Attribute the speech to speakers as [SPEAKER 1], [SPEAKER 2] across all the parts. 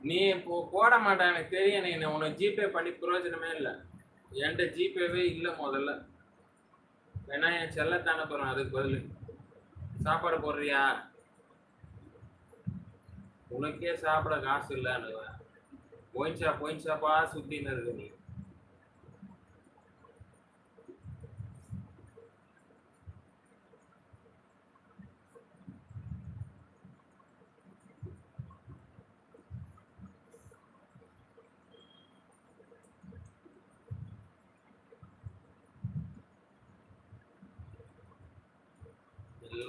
[SPEAKER 1] நீ இப்போ போட மாட்டேன் எனக்கு தெரியும் நீ. உனக்கு ஜிபே பண்ணி பிரயோஜனமே இல்லை. என்கிட்ட ஜிபேவே இல்லை முதல்ல. வேணா என் செல்லத்தை அனுப்புறேன் அதுக்கு பதில். சாப்பாடு போடுறியா? உனக்கே சாப்பிட காசு இல்லைன்னு போயின்சா போயின்சாப்பா சுத்தின்னு இருக்கு. நீ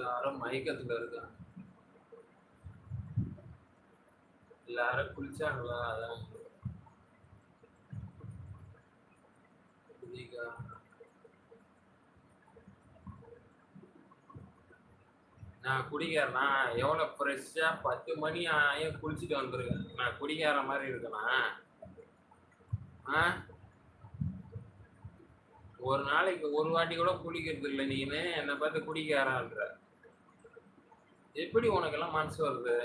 [SPEAKER 1] எல்லாரும் மயக்கத்துல இருக்காங்க எல்லாரும் குளிச்சாங்களா? அதான். நான் குடிக்காரனா? எவ்வளோ ஃப்ரெஷ்ஷாக பத்து மணி ஆயும் குளிச்சுட்டு வந்திருக்கேன். நான் குடிக்கார மாதிரி இருக்கேனா? ஆ? ஒரு நாளைக்கு ஒரு வாட்டி கூட குளிக்கிறது இல்லை நீனு. என்னை பார்த்து குடிக்காரான்ற. எப்படி உனக்கெல்லாம் மனசு வருது?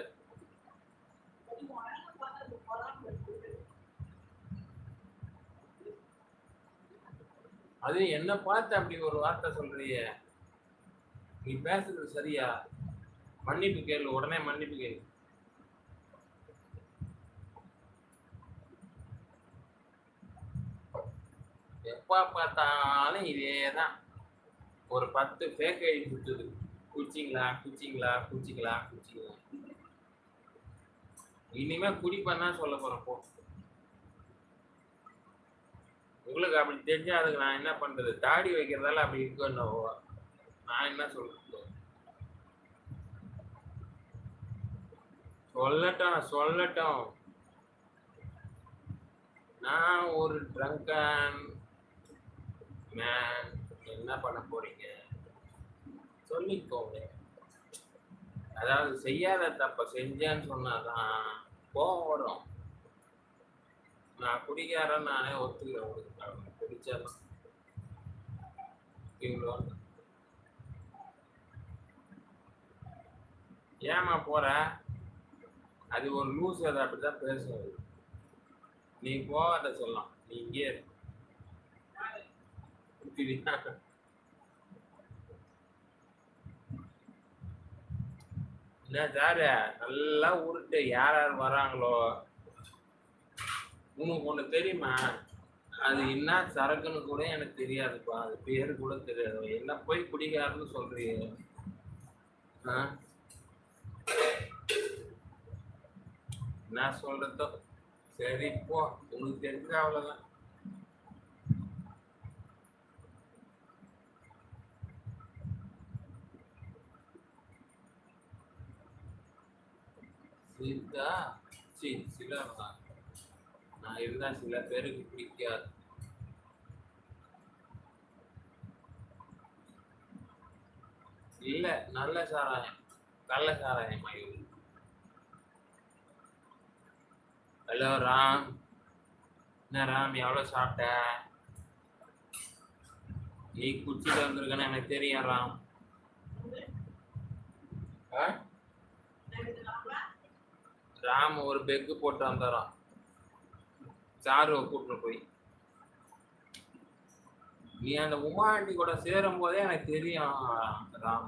[SPEAKER 1] அது என்ன பார்த்து அப்படி ஒரு வார்த்தை சொல்றிய? நீ பேசுறது சரியா? மன்னிப்பு கேளு உடனே மன்னிப்பு கேளு. எப்ப பார்த்தாலும் இதே தான் ஒரு பத்து ஃபேக் ஐடி சுத்துது குச்சிங்களா குடிச்சிங்களா குடிச்சிங்களா குடிச்சிங்களா? இனிமே குடிப்பேன்னா சொல்ல போறேன் போ. உங்களுக்கு அப்படி தெரிஞ்சா அதுக்கு நான் என்ன பண்றது? தாடி வைக்கிறதால அப்படி இருக்கணும் நான் என்ன சொல்றது சொல்லட்டும் சொல்லட்டும். நான் ஒரு ட்ரங்கன் மேன் என்ன பண்ண போறீங்க? சொல்லிக்கோங்க அதாவது செய்யாத தப்ப செஞ்சேன்னு சொன்னாதான் கோவம் வரும். நான் குடிக்காரன் நானே ஒத்துக்கிறேன் உங்களுக்கு. குடிச்சாதான் இவ்வளோ ஏமா போற? அது ஒரு லூஸ் அதை அப்படிதான் பேசுவது நீ போகாத சொல்லலாம். நீ இங்கே இரு. என்ன சார்? நல்லா உருட்டு யார் யார் வராங்களோ? உனக்கு ஒன்று தெரியுமா? அது என்ன சரக்குன்னு கூட எனக்கு தெரியாதுப்பா. அது பேரு கூட தெரியாது. என்ன போய் குடிக்காருன்னு சொல்றீங்க ஆ? என்ன சொல்றதோ? சரி போ. உனக்கு தெரிஞ்ச அவ்வளோதான் சீதா சி சிலர் தான். நான் இருந்தா சில பேருக்கு பிடிக்காது. இல்ல நல்ல சாராயம் கள்ள சாராயம் இது ஹலோ ராம். என்ன ராம் எவ்வளோ சாப்பிட்ட? நீ குடிச்சிட்டு வந்திருக்கன்னு எனக்கு தெரியும் ராம். ஆ? ராம் ஒரு பெக்கு போட்டு வந்துடுறான் சாருவை கூப்பிட்டு போய். நீ அந்த உமா ஆண்டி கூட சேரும் போதே எனக்கு தெரியும் ராம்.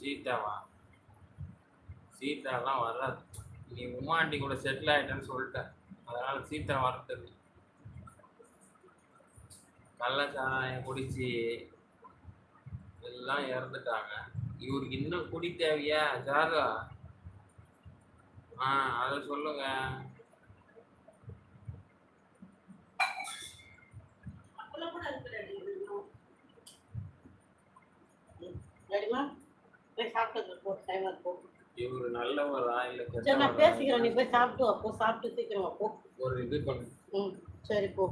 [SPEAKER 1] சீதாவா சீதாலாம் வராது. நீ உமா ஆண்டி கூட செட்டில் ஆயிட்டேன்னு சொல்லிட்ட. அதனால சீதா வரது கள்ளச்சாராயம் குடிச்சு எல்லாம் இறந்துட்டாங்க. இவருக்கு இன்னும் குடி தேவையா? ஜாதா ஆ அதை சொல்லுங்க.
[SPEAKER 2] சரிம்மா. போய் சாப்பிட்டு போ டைம் போ
[SPEAKER 1] இவரு நல்லவரா இல்ல
[SPEAKER 2] சரி நான் பேசிக்கிறேன். நீ போய் சாப்பிட்டு வா போ சாப்பிட்டு சீக்கிரமா போ.
[SPEAKER 1] ஒரு இது பண்ணு.
[SPEAKER 2] ம் சரி போ.